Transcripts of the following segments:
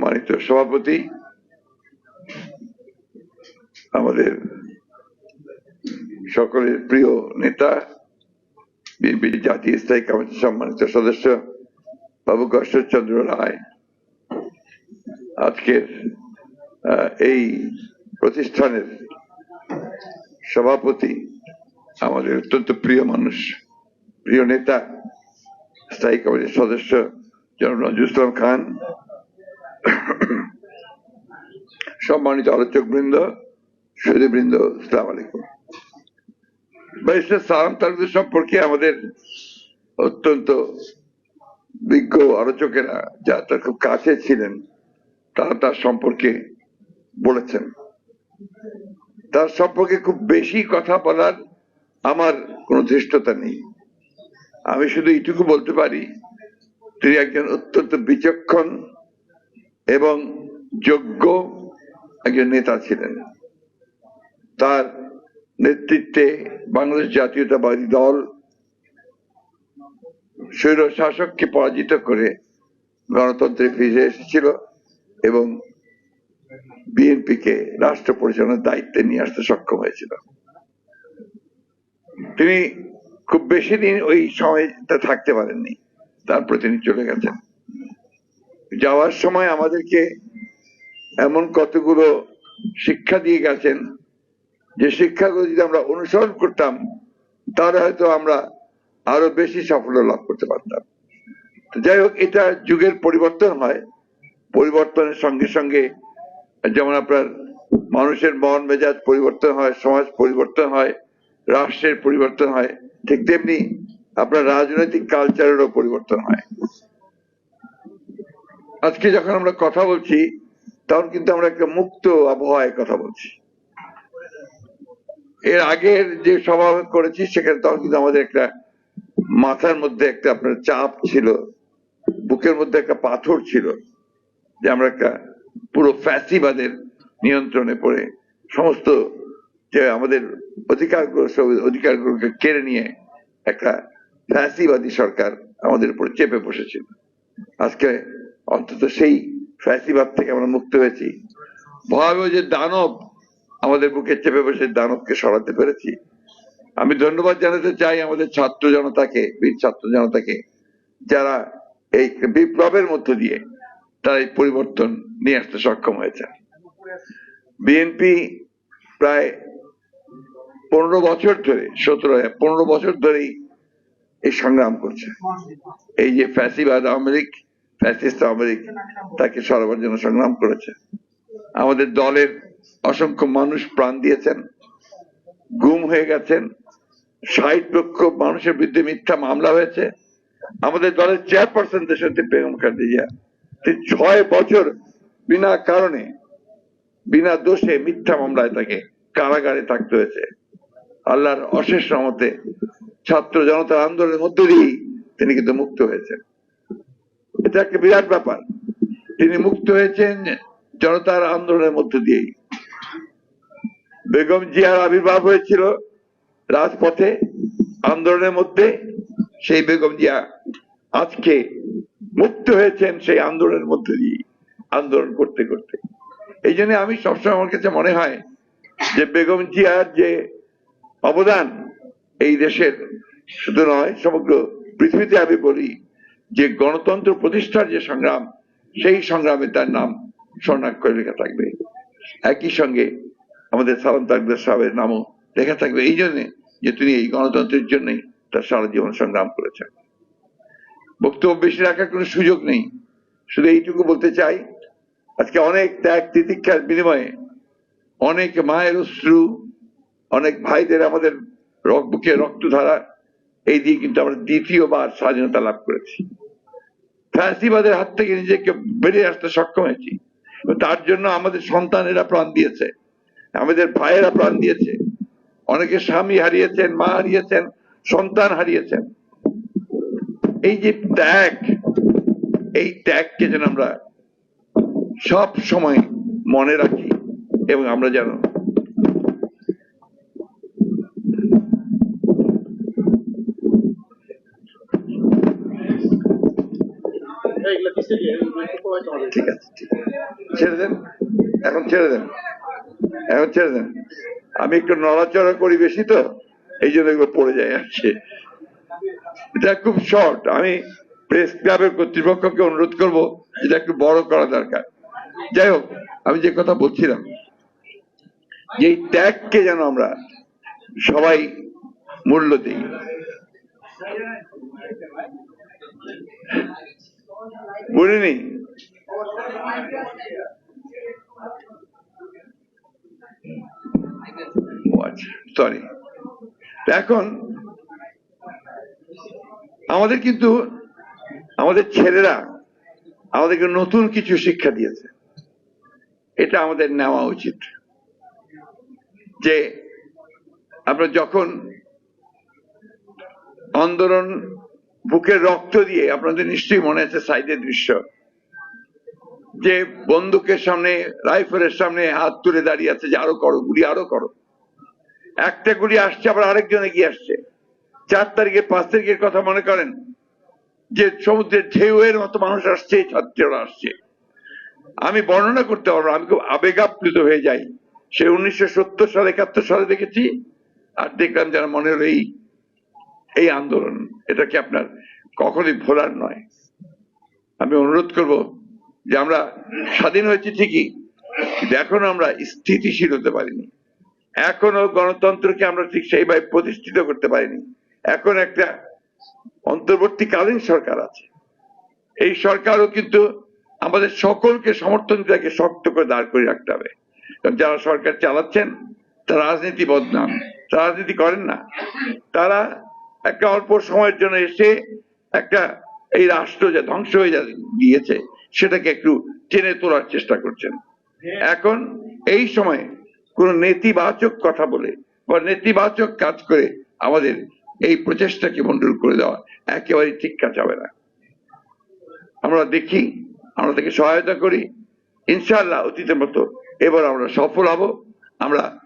সম্মানিত সভাপতি, আমাদের সকলের প্রিয় নেতা, বিএনপি জাতীয় স্থায়ী কমিটির সম্মানিত সদস্য বাবু চন্দ্র রায়। আজকের এই প্রতিষ্ঠানের সভাপতি আমাদের অত্যন্ত প্রিয় মানুষ, প্রিয় নেতা, স্থায়ী কমিটির সদস্য জনাব ইসলাম খান। সম্মানিত আলোচক বৃন্দ সুদীবৃন্দ ইসলাম আলাইকুম সালাম তালুকদার সম্পর্কে আমাদের অত্যন্ত বিজ্ঞ আলোচকেরা যা তার খুব কাছে ছিলেন, তারা তার সম্পর্কে বলেছেন। তার সম্পর্কে খুব বেশি কথা বলার আমার কোনো ধৃষ্টতা নেই। আমি শুধু এইটুকু বলতে পারি, তিনি একজন অত্যন্ত বিচক্ষণ এবং যোগ্য একজন নেতা ছিলেন। তার নেতৃত্বে বাংলাদেশ জাতীয়তাবাদী দল স্বৈর শাসককে পরাজিত করে গণতন্ত্রে ফিরে এসেছিল এবং বিএনপিকে রাষ্ট্র পরিচালনার দায়িত্বে নিয়ে আসতে সক্ষম হয়েছিল। তিনি খুব বেশি দিন ওই সময়টা থাকতে পারেননি তারপরে তিনি চলে গেছেন। যাওয়ার সময় আমাদেরকে এমন কতগুলো শিক্ষা দিয়ে গেছেন। যে শিক্ষাগুলো যদি আমরা অনুসরণ করতাম, তাহলে হয়তো আমরা আরও বেশি সাফল্য লাভ করতে পারতাম। যাই হোক, এটা যুগের পরিবর্তন হয়। পরিবর্তনের সঙ্গে সঙ্গে যেমন আপনার মানুষের মন মেজাজ পরিবর্তন হয়, সমাজ পরিবর্তন হয়, রাষ্ট্রের পরিবর্তন হয়, ঠিক তেমনি আপনার রাজনৈতিক কালচারেরও পরিবর্তন হয়। আজকে যখন আমরা কথা বলছি, তখন কিন্তু আমরা একটা মুক্ত আবহাওয়ায় কথা বলছি। এর আগের যে সভা করেছি, সেখানে তখন কিন্তু আমাদের একটা মাথার মধ্যে একটা আপনার চাপ ছিল, বুকের মধ্যে একটা পাথর ছিল যে আমরা একটা পুরো ফ্যাসিবাদের নিয়ন্ত্রণে পড়ে সমস্ত যে আমাদের অধিকারগুলো অধিকারগুলোকে কেড়ে নিয়ে একটা ফ্যাসিবাদী সরকার আমাদের উপর চেপে বসেছিল। আজকে অন্তত সেই ফ্যাসিবাদ থেকে আমরা মুক্ত হয়েছি। ভয়াবহ যে দানব আমাদের বুকে চেপে বসে দানবকে সরাতে পেরেছি। আমি ধন্যবাদ জানাতে চাই আমাদের ছাত্র জনতাকে, বীর ছাত্র জনতাকে, যারা এই বিপ্লবের মধ্য দিয়ে তারা এই পরিবর্তন নিয়ে আসতে সক্ষম হয়েছে। বিএনপি প্রায় পনেরো বছর ধরে, সতেরো, পনেরো বছর ধরেই এই সংগ্রাম করছে। এই যে ফ্যাসিবাদ, আওয়ামী লীগ ফ্যাসিস্ট তাকে সরাবার জন্য সংগ্রাম করেছে। আমাদের দলের অসংখ্য মানুষ প্রাণ দিয়েছেন, গুম হয়ে গেছেন, ষাট লক্ষ মানুষের বিরুদ্ধে মিথ্যা মামলা হয়েছে। আমাদের দলের চেয়ারপারসন দেশত্রী বেগম খাদিজা, তিনি ছয় বছর বিনা কারণে, বিনা দোষে মিথ্যা মামলায় তাকে কারাগারে থাকতে হয়েছে। আল্লাহর অশেষ রহমতে ছাত্র জনতার আন্দোলনের মধ্য দিয়েই তিনি কিন্তু মুক্ত হয়েছেন। এটা একটা বিরাট ব্যাপার। তিনি মুক্ত হয়েছেন জনতার আন্দোলনের মধ্য দিয়েই। বেগম জিয়ার আবির্ভাব হয়েছিল রাজপথে, আন্দোলনের মধ্যে। সেই বেগম জিয়া আজকে মুক্ত হয়েছেন সেই আন্দোলনের মধ্যে দিয়ে আন্দোলন করতে করতে। এই জন্য আমি সবসময় আমার কাছে মনে হয় যে বেগম জিয়ার যে অবদান এই দেশের শুধু নয়, সমগ্র পৃথিবীতে আমি বলি যে গণতন্ত্র প্রতিষ্ঠার যে সংগ্রাম, সেই সংগ্রামে তার নাম স্বর্ণাক্ষরে লেখা থাকবে। একই সঙ্গে আমাদের সালাম তাকদার সাহেবের নামও লেখা থাকবে। এই জন্যে যে তিনি এই গণতন্ত্রের জন্যই তার সারা জীবন সংগ্রাম করেছেন। বক্তব্য বেশি রাখার কোনো সুযোগ নেই। শুধু এইটুকু বলতে চাই, আজকে অনেক ত্যাগ তিতিক্ষার বিনিময়ে অনেক মায়ের অশ্রু, অনেক ভাইদের আমাদের বুকে রক্তধারা, এই দিয়ে কিন্তু আমরা দ্বিতীয়বার স্বাধীনতা লাভ করেছি। ফ্যাসিবাদের হাত থেকে নিজেকে বেরিয়ে আসতে সক্ষম হয়েছি। তার জন্য আমাদের সন্তানেরা প্রাণ দিয়েছে। আমাদের ভাইয়েরা প্রাণ দিয়েছে। অনেকে স্বামী হারিয়েছেন, মা হারিয়েছেন, সন্তান হারিয়েছেন। এই যে ত্যাগ, এই ত্যাগকে যেন আমরা সব সময় মনে রাখি এবং আমরা যেন এগুলো কি ঠিক আছে ছেড়ে দেন, এখন ছেড়ে দেন, এখন ছেড়ে দেন। আমি একটু নড়াচড়া করি বেশি তো, এই জন্য এগুলো পড়ে যায় আসছে এটা খুব শর্ট, আমি প্রেস ক্লাবের কর্তৃপক্ষকে অনুরোধ করব, এটা একটু বড় করা দরকার। যাই হোক, আমি যে কথা বলছিলাম, যে ত্যাগকে যেন আমরা সবাই মূল্য দিই। সরি এখন আমাদের কিন্তু, আমাদের ছেলেরা আমাদেরকে নতুন কিছু শিক্ষা দিয়েছে। এটা আমাদের নেওয়া উচিত। যে আমরা যখন আন্দোলন বুকের রক্ত দিয়ে, আপনাদের নিশ্চয়ই মনে আছে সাইডের দৃশ্য, যে বন্দুকের সামনে, রাইফেলের সামনে হাত তুলে দাঁড়িয়ে আছে যে আরও করো, গুলি আরও করো। একটা গুলি আসছে, আবার আরেকজন এগিয়ে আসছে। চার তারিখে পাঁচ তারিখের কথা মনে করেন যে সমুদ্রের ঢেউয়ের মতো মানুষ আসছে ছাত্রীরা আসছে। আমি বর্ণনা করতে পারব আমি খুব আবেগাপ্লুত হয়ে যাই। সে উনিশশো সত্তর সালে, একাত্তর সালে দেখেছি, আর দেখলাম যারা মনে হলো এই আন্দোলন, এটা কি আপনার কখনোই ভোলার নয়? আমি অনুরোধ করব যে আমরা স্বাধীন হয়েছি ঠিকই, কিন্তু এখনও আমরা স্থিতিশীল হতে পারিনি। এখনও গণতন্ত্রকে আমরা ঠিক সেইভাবে প্রতিষ্ঠিত করতে পারিনি। এখন একটা অন্তর্বর্তীকালীন সরকার আছে। এই সরকারও কিন্তু আমাদের সকলকে সমর্থন তাকে শক্ত করে দাঁড় করে রাখতে হবে। কারণ যারা সরকার চালাচ্ছেন, তারা রাজনীতি বদনাম রাজনীতি করেন না। তারা একটা অল্প সময়ের জন্য এসে একটা এই রাষ্ট্র যে ধ্বংস হয়ে গিয়েছে, সেটাকে একটু টেনে তোলার চেষ্টা করছেন। এখন এই সময়ে কোন নেতিবাচক কথা বলে বা নেতিবাচক কাজ করে আমাদের এই প্রচেষ্টাকে মন্ডল করে দেওয়া একেবারে ঠিক কাজ হবে না। আমরা দেখি, আমরা তাকে সহায়তা করি। ইনশাআল্লাহ অতীতের মতো এবার আমরা সফল হব। আমরা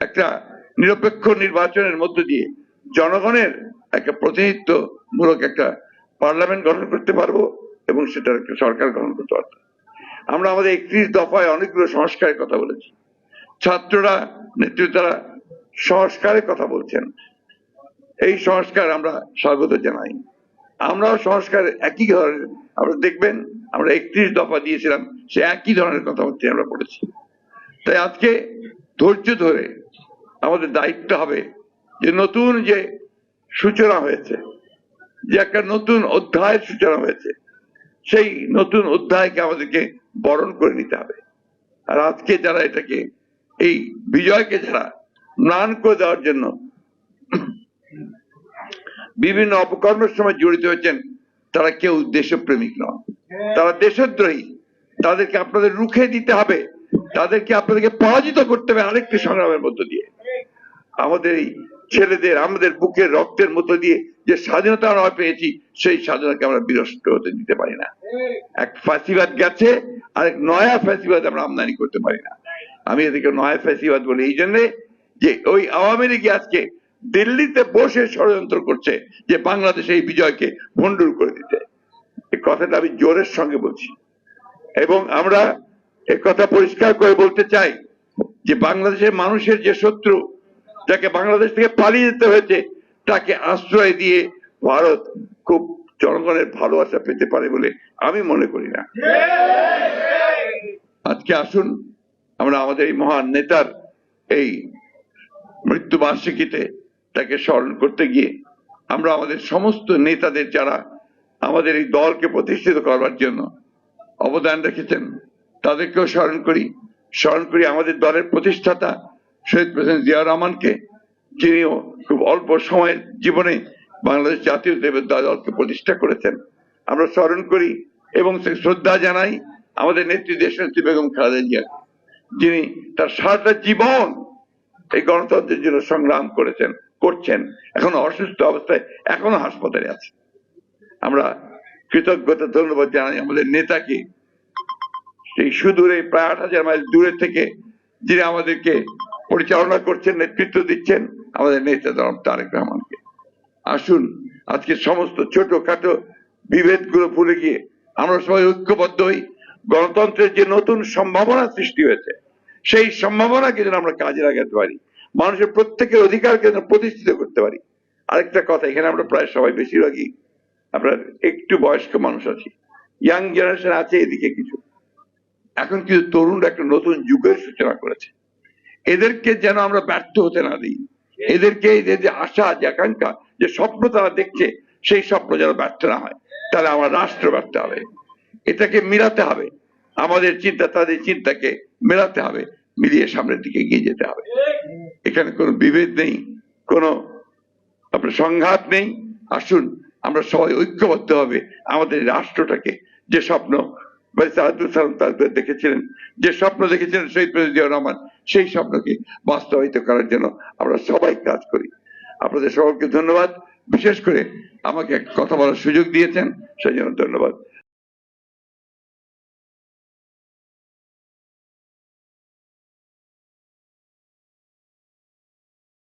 একটা নিরপেক্ষ নির্বাচনের মধ্য দিয়ে জনগণের একটা প্রতিনিধিত্ব মূলক একটা পার্লামেন্ট গঠন করতে পারব এবং সেটার একটা সরকার গঠন করতে পারব। আমরা আমাদের একত্রিশ দফায় অনেকগুলো সংস্কারের কথা বলেছি। ছাত্ররা, নেতৃত্বরা সংস্কারের কথা বলছেন। এই সংস্কার আমরা স্বাগত জানাই। আমরাও সংস্কার একই ধরনের আপনারা দেখবেন আমরা একত্রিশ দফা দিয়েছিলাম, সে একই ধরনের কথা কথাবার্তা আমরা পড়েছি। তাই আজকে ধৈর্য ধরে আমাদের দায়িত্ব হবে যে নতুন যে সূচনা হয়েছে, যে একটা নতুন অধ্যায়ের সূচনা হয়েছে, সেই নতুন অধ্যায়কে আমাদেরকে বরণ করে নিতে হবে। আর আজকে যারা এটাকে, এই বিজয়কে যারা ম্লান করে দেওয়ার জন্য বিভিন্ন অপকর্মের সময় জড়িত হয়েছেন, তারা কেউ দেশপ্রেমিক নয় তারা দেশদ্রোহী। তাদেরকে আপনাদের রুখে দিতে হবে। তাদেরকে আপনাদেরকে পরাজিত করতে হবে আরেকটি সংগ্রামের মধ্য দিয়ে। আমাদের এই ছেলেদের, আমাদের বুকের রক্তের মধ্য দিয়ে যে স্বাধীনতা আমরা পেয়েছি, সেই স্বাধীনতাকে আমরা বিরষ্ট হতে দিতে পারি না। এক ফাঁসিবাদ গেছে আর এক নয়া ফাঁসিবাদ আমরা আমদানি করতে পারি না। আমি এদিকে নয়া ফাঁসিবাদ বলি এই জন্যে যে ওই আওয়ামী লীগ আজকে দিল্লিতে বসে ষড়যন্ত্র করছে যে বাংলাদেশে এই বিজয়কে ভণ্ডুর করে দিতে। এই কথাটা আমি জোরের সঙ্গে বলছি। এবং আমরা এ কথা পরিষ্কার করে বলতে চাই যে বাংলাদেশের মানুষের যে শত্রু যাকে বাংলাদেশ থেকে পালিয়ে যেতে হয়েছে, তাকে আশ্রয় দিয়ে ভারত খুব জনগণের ভালোবাসা পেতে পারে বলে আমি মনে করি না। আজকে আসুন, আমরা আমাদের এই মহান নেতার এই মৃত্যু বার্ষিকীতে তাকে স্মরণ করতে গিয়ে, আমরা আমাদের সমস্ত নেতাদের যারা আমাদের এই দলকে প্রতিষ্ঠিত করবার জন্য অবদান রেখেছেন, তাদেরকেও স্মরণ করি। স্মরণ করি আমাদের দলের প্রতিষ্ঠাতা শহীদ প্রেসিডেন্ট জিয়া রহমানকে, যিনিও খুব অল্প সময়ের জীবনে বাংলাদেশ জাতীয় দেবের দলকে প্রতিষ্ঠা করেছেন। আমরা স্মরণ করি এবং শ্রদ্ধা জানাই আমাদের নেত্রী দেশনেত্রী বেগম খালেদা জিয়া, যিনি তার সারাটা জীবন এই গণতন্ত্রের জন্য সংগ্রাম করেছেন, করছেন, এখন অসুস্থ অবস্থায়, এখনও হাসপাতালে আছে। আমরা কৃতজ্ঞতা, ধন্যবাদ জানাই আমাদের নেতাকে, সেই সুদূরে প্রায় আট হাজার মাইল দূরে থেকে, যিনি আমাদেরকে পরিচালনা করছেন, নেতৃত্ব দিচ্ছেন আমাদের নেতা জনাব তারেক রহমানকে। আসুন, আজকে সমস্ত ছোটখাটো বিভেদগুলো ভুলে গিয়ে আমরা সবাই ঐক্যবদ্ধ হই। গণতন্ত্রের যে নতুন সম্ভাবনা সৃষ্টি হয়েছে, সেই সম্ভাবনাকে যেন আমরা কাজে লাগাতে পারি, মানুষের প্রত্যেকের অধিকারকে যেন প্রতিষ্ঠিত করতে পারি। আরেকটা কথা, এখানে আমরা প্রায় সবাই বেশিরভাগই আপনার একটু বয়স্ক মানুষ আছি। ইয়াং জেনারেশন আছে এদিকে কিছু। এখন কিন্তু তরুণরা একটা নতুন যুগের সূচনা করেছে। এদেরকে যেন আমরা ব্যর্থ হতে না দিই। এদেরকে এদের যে আশা, যে আকাঙ্ক্ষা, যে স্বপ্ন তারা দেখছে, সেই স্বপ্ন যেন ব্যর্থ না হয়। তাহলে আমার রাষ্ট্র ব্যর্থ হবে। এটাকে মিলাতে হবে। আমাদের চিন্তা, তাদের চিন্তাকে মেলাতে হবে। মিলিয়ে সামনের দিকে এগিয়ে যেতে হবে। এখানে কোনো বিভেদ নেই, কোনো আপনার সংঘাত নেই। আসুন, আমরা সবাই ঐক্যবদ্ধ হবে। আমাদের রাষ্ট্রটাকে, যে স্বপ্ন দেখেছিলেন, যে স্বপ্ন দেখেছিলেন শহীদ প্রেসিডেন্ট রহমান সেই স্বপ্নকে বাস্তবায়িত করার জন্য আমরা সবাই কাজ করি। আপনাদের সকলকে ধন্যবাদ। বিশেষ করে আমাকে কথা বলার সুযোগ দিয়েছেন, সেই জন্য ধন্যবাদ।